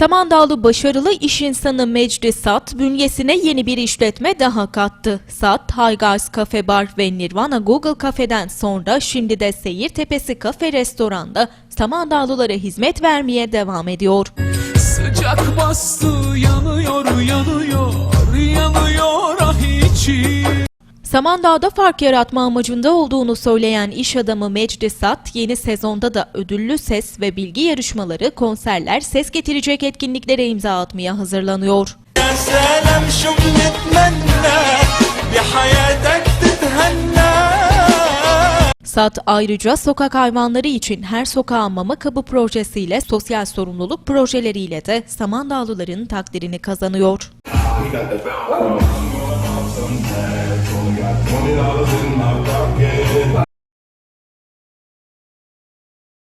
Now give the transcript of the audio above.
Samandağlı başarılı iş insanı Mecdi Sat bünyesine yeni bir işletme daha kattı. Sat, Guys Cafe Bar ve Nirvana Google Cafe'den sonra şimdi de Seyir Tepesi Kafe Restoran'da Samandağlılara hizmet vermeye devam ediyor. Sıcak bastı Samandağ'da fark yaratma amacında olduğunu söyleyen iş adamı Mecdi Sat, yeni sezonda da ödüllü ses ve bilgi yarışmaları, konserler, ses getirecek etkinliklere imza atmaya hazırlanıyor. Sat ayrıca sokak hayvanları için her sokağa mama kabı projesiyle sosyal sorumluluk projeleriyle de Samandağlıların takdirini kazanıyor.